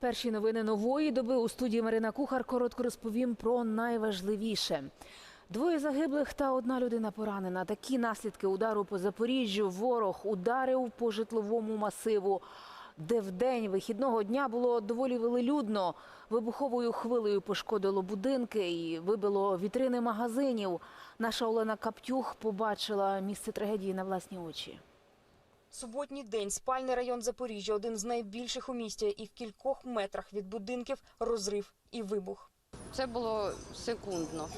Перші новини нової доби у студії Марина Кухар коротко розповім про найважливіше. Двоє загиблих та одна людина поранена. Такі наслідки удару по Запоріжжю. Ворог ударив по житловому масиву, де в день вихідного дня було доволі велелюдно. Вибуховою хвилею пошкодило будинки і вибило вітрини магазинів. Наша Олена Каптюх побачила місце трагедії на власні очі. Суботній день, спальний район Запоріжжя, один з найбільших у місті, і в кількох метрах від будинків розрив і вибух. Це було секундно.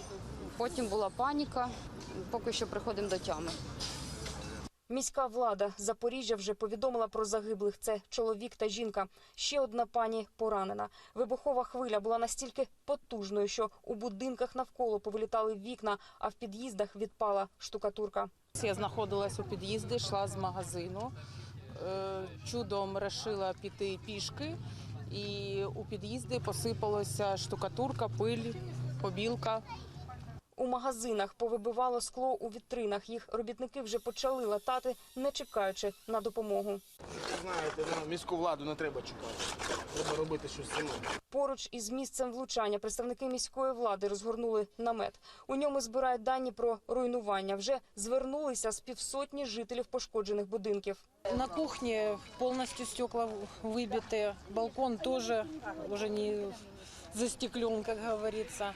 Потім була паніка, поки що приходимо до тями. Міська влада Запоріжжя вже повідомила про загиблих. Це чоловік та жінка. Ще одна пані поранена. Вибухова хвиля була настільки потужною, що у будинках навколо повилітали вікна, а в під'їздах відпала штукатурка. Я знаходилась у під'їзді, йшла з магазину. Е, Чудом вирішила піти пішки, і у під'їзді посипалася штукатурка, пиль, побілка. У магазинах повибивало скло у вітринах. Їх робітники вже почали латати, не чекаючи на допомогу. Знаєте, міську владу не треба чекати. Треба робити щось самому. Поруч із місцем влучання представники міської влади розгорнули намет. У ньому збирають дані про руйнування. Вже звернулися з півсотні жителів пошкоджених будинків. На кухне полностью стекла выбиты, балкон тоже уже не застеклен, как говорится.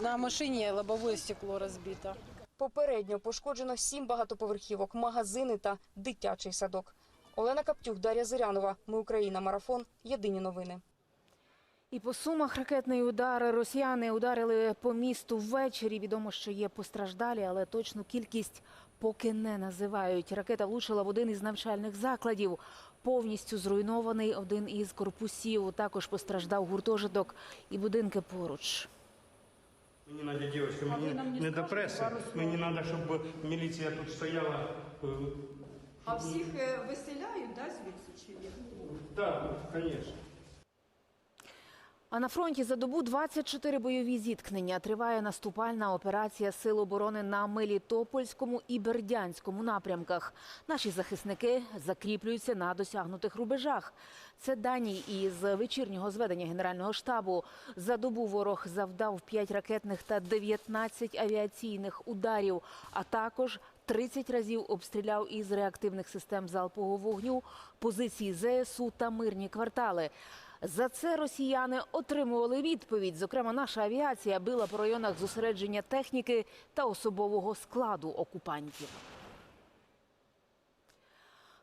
На машине лобовое стекло разбито. Попередньо пошкоджено сім багатоповерхівок, магазини та дитячий садок. Олена Каптюк, Дар'я Зирянова. Ми Україна. Марафон. Єдині новини. І по сумах ракетний удар росіяни ударили по місту ввечері. Відомо, що є постраждалі, але точну кількість поки не називають. Ракета влучила в один із навчальних закладів. Повністю зруйнований один із корпусів. Також постраждав гуртожиток і будинки поруч. Мені надо, девочка, мені не до преси. Мені треба, щоб міліція тут стояла. е, А всіх е, виселяють, да, звідси чи ні? Так, звісно. А на фронті за добу 24 бойові зіткнення. Триває наступальна операція Сил оборони на Мелітопольському і Бердянському напрямках. Наші захисники закріплюються на досягнутих рубежах. Це дані із вечірнього зведення Генерального штабу. За добу ворог завдав 5 ракетних та 19 авіаційних ударів, а також 30 разів обстріляв із реактивних систем залпового вогню позиції ЗСУ та мирні квартали. За це росіяни отримували відповідь. Зокрема, наша авіація била по районах зосередження техніки та особового складу окупантів.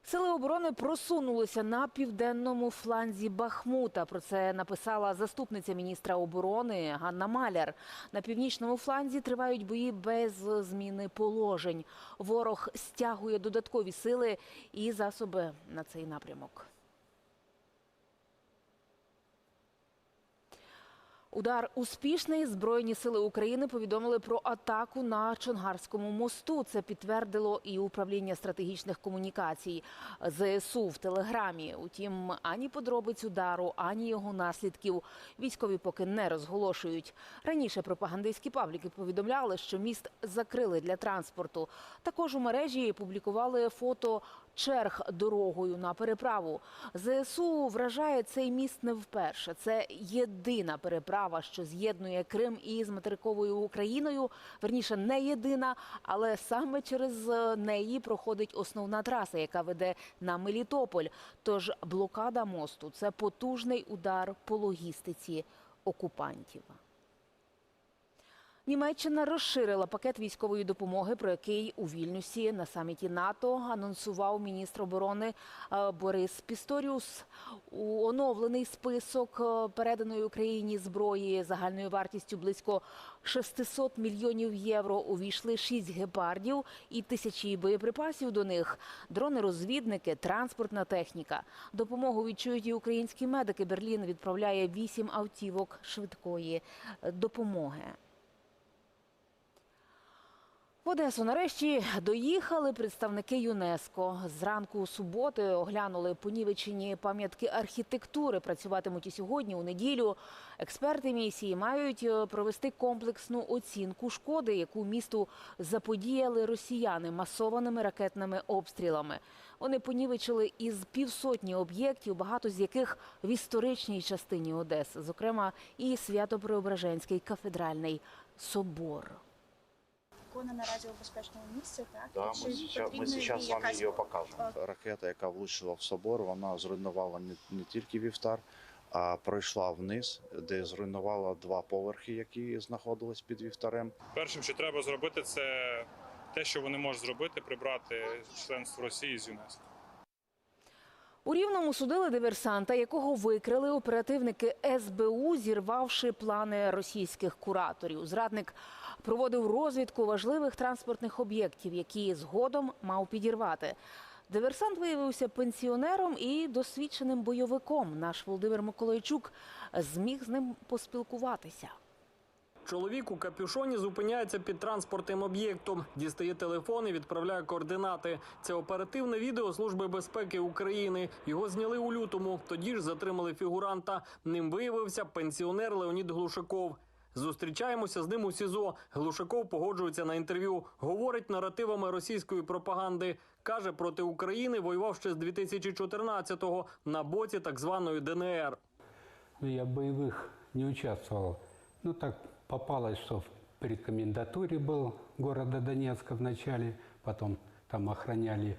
Сили оборони просунулися на південному фланзі Бахмута. Про це написала заступниця міністра оборони Ганна Маляр. На північному фланзі тривають бої без зміни положень. Ворог стягує додаткові сили і засоби на цей напрямок. Удар успішний. Збройні сили України повідомили про атаку на Чонгарському мосту. Це підтвердило і управління стратегічних комунікацій ЗСУ в телеграмі. Утім, ані подробиць удару, ані його наслідків військові поки не розголошують. Раніше пропагандистські пабліки повідомляли, що міст закрили для транспорту. Також у мережі публікували фото черг дорогою на переправу. ЗСУ вражає цей міст не вперше. Це єдина переправа, що з'єднує Крим із материковою Україною. Верніше не єдина, але саме через е, неї проходить основна траса, яка веде на Мелітополь. Тож блокада мосту це потужний удар по логістиці окупантів. Німеччина розширила пакет військової допомоги, про який у Вільнюсі на саміті НАТО анонсував міністр оборони е, Борис Пісторіус. У оновлений список е, переданої Україні зброї загальною вартістю близько 600 мільйонів євро увійшли 6 гепардів і тисячі боєприпасів до них, дрони-розвідники, транспортна техніка. Допомогу відчують і українські медики. Берлін відправляє 8 автівок швидкої е, допомоги. В Одесу нарешті доїхали представники ЮНЕСКО. Зранку суботи оглянули понівечені пам'ятки архітектури. Працюватимуть і сьогодні, у неділю. Експерти місії мають е, провести комплексну оцінку шкоди, яку місту заподіяли росіяни масованими ракетними обстрілами. Вони понівечили із півсотні об'єктів, багато з яких в історичній частині Одеси, зокрема і Свято-Преображенський кафедральний собор. Вона наразі у безпечному місці, так? Да, Чи ми зараз ми зараз вам якась- її покажемо. Ракета, яка влучила в собор, вона зруйнувала не, не тільки вівтар, а пройшла вниз, де зруйнувала два поверхи, які знаходились під вівтарем. Першим, що треба зробити, це те, що вони можуть зробити, прибрати членство Росії з ЮНЕСКО. У Рівному судили диверсанта, якого викрили оперативники СБУ, зірвавши плани російських кураторів. Зрадник проводив розвідку важливих транспортних об'єктів, які згодом мав підірвати. Диверсант виявився пенсіонером і досвідченим бойовиком. Наш Володимир Миколайчук зміг з ним поспілкуватися. Чоловік у капюшоні зупиняється під транспортним об'єктом, дістає телефон і відправляє координати. Це оперативне відео Служби безпеки України. Його зняли у лютому. Тоді ж затримали фігуранта. Ним виявився пенсіонер Леонід Глушаков. Зустрічаємося з ним у СІЗО. Глушаков погоджується на інтерв'ю. Говорить наративами російської пропаганди. Каже, проти України воював ще з 2014-го на боці так званої ДНР. Я боевых не участвовал. Ну, так попалось, что в предкомендатуре был города Донецка в начале, потом там охраняли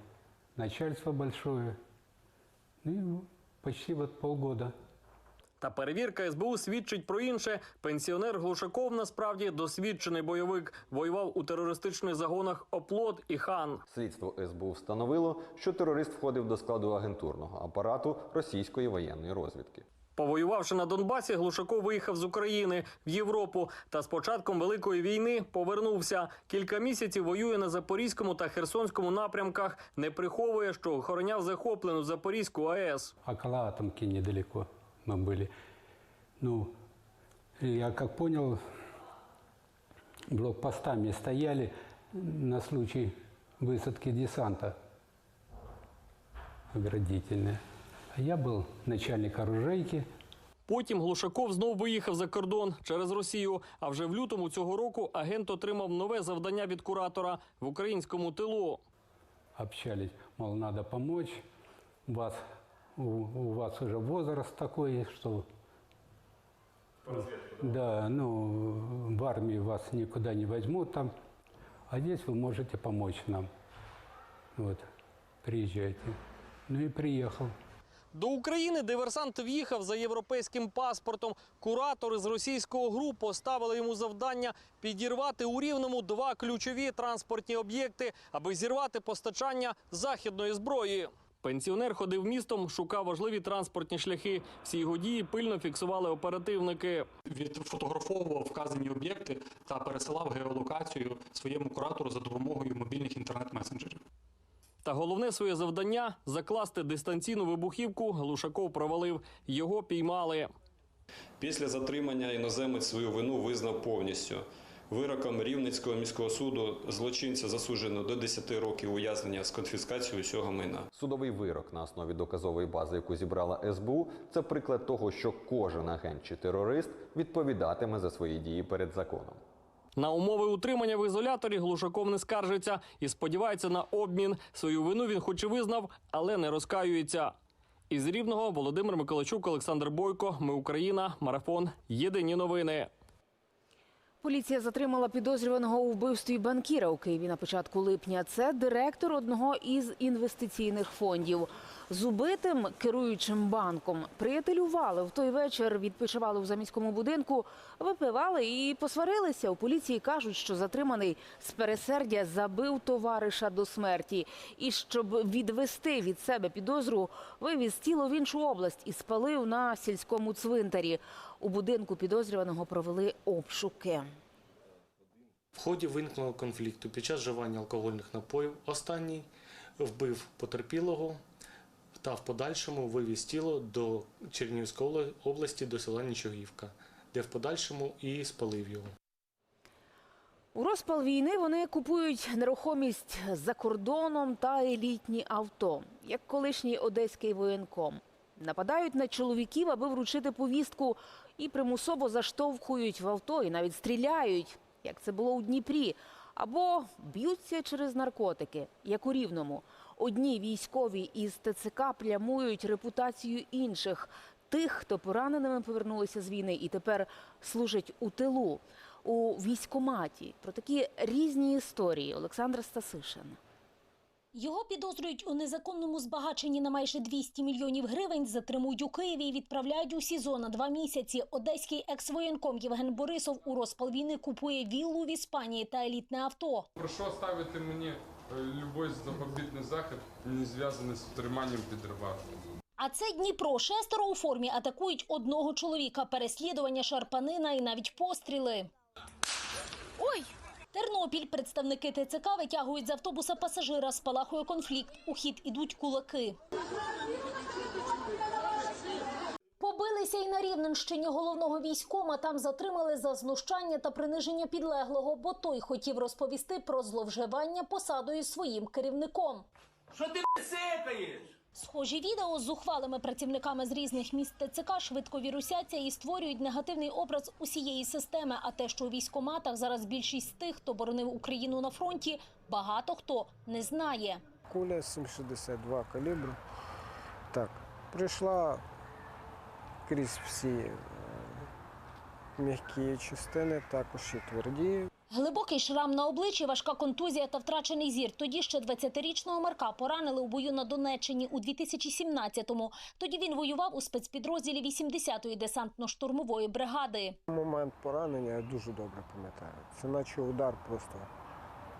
начальство большое. Ну, и почти вот полгода. Та перевірка СБУ свідчить про інше. Пенсіонер Глушаков насправді досвідчений бойовик. Воював у терористичних загонах Оплот і Хан. Слідство СБУ встановило, що терорист входив до складу агентурного апарату російської воєнної розвідки. Повоювавши на Донбасі, Глушаков виїхав з України в Європу та з початком великої війни повернувся. Кілька місяців воює на запорізькому та херсонському напрямках. Не приховує, що охороняв захоплену Запорізьку АЕС. Около Атомки недалеко мы были. Ну, и я как понял, блокпостами стояли на случай высадки десанта оградительные. А я был начальник оружейки, Потім Глушаков знов виїхав за кордон через Росію. А вже в лютому цього року агент отримав нове завдання від куратора в українському тилу. общались, мол, надо помочь, у вас, у, у вас уже возраст такой, что... Да, ну, в армии вас никуда не возьмут там, а здесь вы можете помочь нам. Вот, приезжайте. Ну и приехал. До України диверсант в'їхав за європейським паспортом. Куратори з російського ГРУ поставили йому завдання підірвати у Рівному два ключові транспортні об'єкти, аби зірвати постачання західної зброї. Пенсіонер ходив містом, шукав важливі транспортні шляхи. Всі його дії пильно фіксували оперативники. Відфотографовував вказані об'єкти та пересилав геолокацію своєму куратору за допомогою мобільних інтернет-месенджерів. Та головне своє завдання закласти дистанційну вибухівку. Глушаков провалив. Його піймали. Після затримання іноземець свою вину визнав повністю. Вироком Рівненського міського суду злочинця засуджено до 10 років ув'язнення з конфіскацією усього майна. Судовий вирок на основі доказової бази, яку зібрала СБУ, це приклад того, що кожен агент чи терорист відповідатиме за свої дії перед законом. На умови утримання в ізоляторі Глушаков не скаржиться і сподівається на обмін. Свою вину він хоч і визнав, але не розкаюється. Із Рівного Володимир Миколачук, Олександр Бойко. Ми Україна. Марафон. Єдині новини. Поліція затримала підозрюваного у вбивстві банкіра у Києві на початку липня. Це директор одного із інвестиційних фондів. З убитим керуючим банком приятелювали в той вечір. Відпочивали у заміському будинку, випивали і посварилися. У поліції кажуть, що затриманий з пересердя забив товариша до смерті. І щоб відвести від себе підозру, вивіз тіло в іншу область і спалив на сільському цвинтарі. У будинку підозрюваного провели обшуки. В ході виниклого конфлікту під час вживання алкогольних напоїв останній вбив потерпілого та в подальшому вивіз тіло до Чернігівської області до села Нічогівка, де в подальшому і спалив його. У розпал війни вони купують нерухомість за кордоном та елітні авто, як колишній одеський воєнком. Нападають на чоловіків, аби вручити повістку, і примусово заштовхують в авто і навіть стріляють, як це було у Дніпрі, або б'ються через наркотики, як у Рівному. Одні військові із ТЦК плямують репутацію інших, тих, хто пораненими повернулися з війни і тепер служать у тилу у військкоматі. Про такі різні історії Олександр Стасишин. Його підозрюють у незаконному збагаченні на майже 200 мільйонів гривень, затримують у Києві і відправляють у СІЗО на два місяці. Одеський екс-воєнком Євген Борисов у розпал війни купує віллу в Іспанії та елітне авто. Прошу ставити мені е, любой запобітний захід, не зв'язаний з триманням під вартою. А це Дніпро. Шестеро у формі атакують одного чоловіка. Переслідування, шарпанина і навіть постріли. Тернопіль представники ТЦК витягують з автобуса пасажира. Спалахує конфлікт. У хід ідуть кулаки. Побилися і на Рівненщині головного військома. Там затримали за знущання та приниження підлеглого, бо той хотів розповісти про зловживання посадою своїм керівником. Що ти сипаєш? Схожі відео з зухвалими працівниками з різних міст ТЦК швидко вірусяться і створюють негативний образ усієї системи. А те, що у військоматах зараз більшість тих, хто боронив Україну на фронті, багато хто не знає. Куля 7,62 калібру. Так, прийшла крізь всі е, м'які частини, також і тверді. Глибокий шрам на обличчі, важка контузія та втрачений зір. Тоді ще 20-річного Марка поранили у бою на Донеччині у 2017-му. Тоді він воював у спецпідрозділі 80-ї десантно-штурмової бригади. Момент поранення я дуже добре пам'ятаю. Це наче удар просто.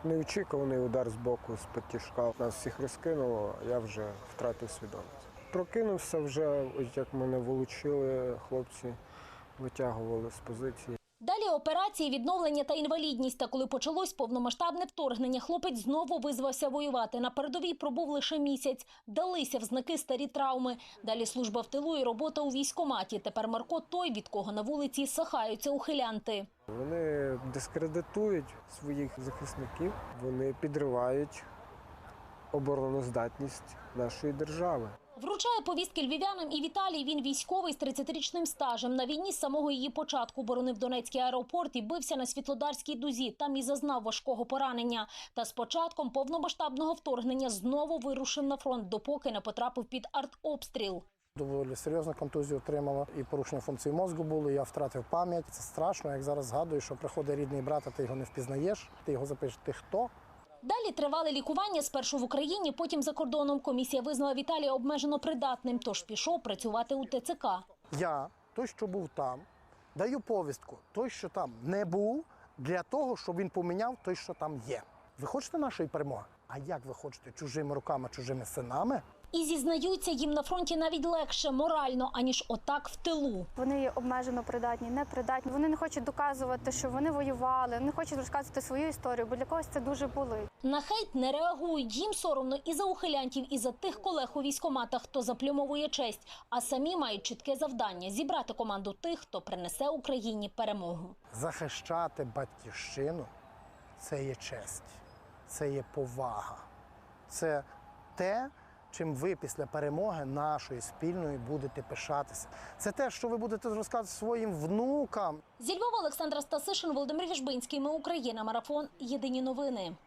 Неочікуваний удар з боку, з потішка. Нас всіх розкинуло, я вже втратив свідомість. Прокинувся вже, ось як мене вилучили, хлопці витягували з позиції. Далі операції, відновлення та інвалідність. Та коли почалось повномасштабне вторгнення, хлопець знову визвався воювати. На передовій пробув лише місяць. Далися в знаки старі травми. Далі служба в тилу і робота у військкоматі. Тепер Марко той, від кого на вулиці сахаються ухилянти. Вони дискредитують своїх захисників, вони підривають обороноздатність нашої держави. Вручає повістки львів'янам і Віталій. Він військовий з 30-річним стажем. На війні з самого її початку боронив Донецький аеропорт і бився на Світлодарській дузі. Там і зазнав важкого поранення. Та з початком повномасштабного вторгнення знову вирушив на фронт, допоки не потрапив під артобстріл. Доволі серйозну контузію отримала і порушення функції мозку було. Я втратив пам'ять. Це страшно. Як зараз згадую, що приходить рідний брат, а ти його не впізнаєш. Ти його запишеш. Ти хто? Далі тривали лікування спершу в Україні, потім за кордоном. Комісія визнала Віталія обмежено придатним, тож пішов працювати у ТЦК. Я, той, що був там, даю повістку. Той, що там не був, для того, щоб він поміняв той, що там є. Ви хочете нашої перемоги? А як ви хочете чужими руками, чужими синами? І зізнаються, їм на фронті навіть легше морально, аніж отак в тилу. Вони є обмежено придатні, непридатні. Вони не хочуть доказувати, що вони воювали, не хочуть розказувати свою історію, бо для когось це дуже болить. На хейт не реагують. Їм соромно і за ухилянтів, і за тих колег у військоматах, хто заплюмовує честь. А самі мають чітке завдання зібрати команду тих, хто принесе Україні перемогу. Захищати батьківщину це є честь, це є повага, це те, чим ви після перемоги нашої спільної будете пишатися. Це те, що ви будете розказувати своїм внукам. Зі Львова Олександра Стасишин, Володимир Віжбинський. Ми Україна. Марафон. Єдині новини.